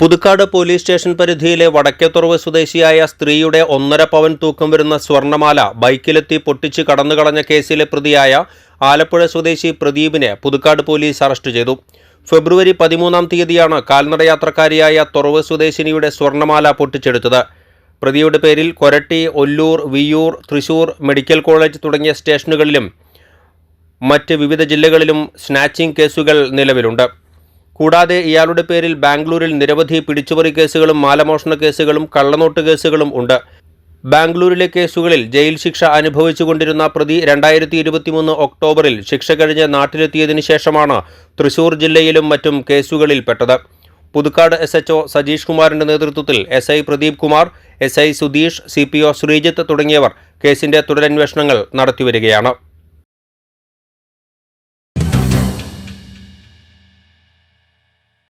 Puthukkad police station പരിധിയിലെ വടക്കേത്തുറവ് സ്വദേശിയായ സ്ത്രീയുടെ ഒന്നര പവൻ തൂക്കം വരുന്ന സ്വർണമാല ബൈക്കിലെത്തി പൊട്ടിച്ച് കടന്നുകളഞ്ഞ കേസിലെ പ്രതിയായ ആലപ്പുഴ സ്വദേശി പ്രദീപിനെ പുതുക്കാട് പോലീസ് അറസ്റ്റ് ചെയ്തു. ഫെബ്രുവരി പതിമൂന്നാം തീയതിയാണ് കാൽനടയാത്രക്കാരിയായ തുറവ് സ്വദേശിനിയുടെ സ്വർണമാല പൊട്ടിച്ചെടുത്തത്. പ്രതിയുടെ പേരിൽ കൊരട്ടി ഒല്ലൂർ വിയൂർ തൃശൂർ മെഡിക്കൽ കോളേജ് തുടങ്ങിയ സ്റ്റേഷനുകളിലും മറ്റ് വിവിധ ജില്ലകളിലും സ്നാച്ചിംഗ് കേസുകൾ നിലവിലുണ്ട്. കൂടാതെ ഇയാളുടെ പേരിൽ ബാംഗ്ലൂരിൽ നിരവധി പിടിച്ചുപറി കേസുകളും മാലമോഷണ കേസുകളും കള്ളനോട്ട് കേസുകളും ഉണ്ട്. ബാംഗ്ലൂരിലെ കേസുകളിൽ ജയിൽ ശിക്ഷ അനുഭവിച്ചുകൊണ്ടിരുന്ന പ്രതി രണ്ടായിരത്തി ഇരുപത്തിമൂന്ന് ഒക്ടോബറിൽ ശിക്ഷ കഴിഞ്ഞ് നാട്ടിലെത്തിയതിനു ശേഷമാണ് തൃശൂർ ജില്ലയിലും മറ്റും കേസുകളിൽപ്പെട്ടത് പുതുക്കാട് എസ് എച്ച്ഒ സജീഷ് കുമാറിന്റെ നേതൃത്വത്തിൽ S I Pradeep Kumar S I Sudheesh C P O Sreejith തുടങ്ങിയവർ കേസിന്റെ തുടരന്വേഷണങ്ങൾ നടത്തിവരികയാണ്.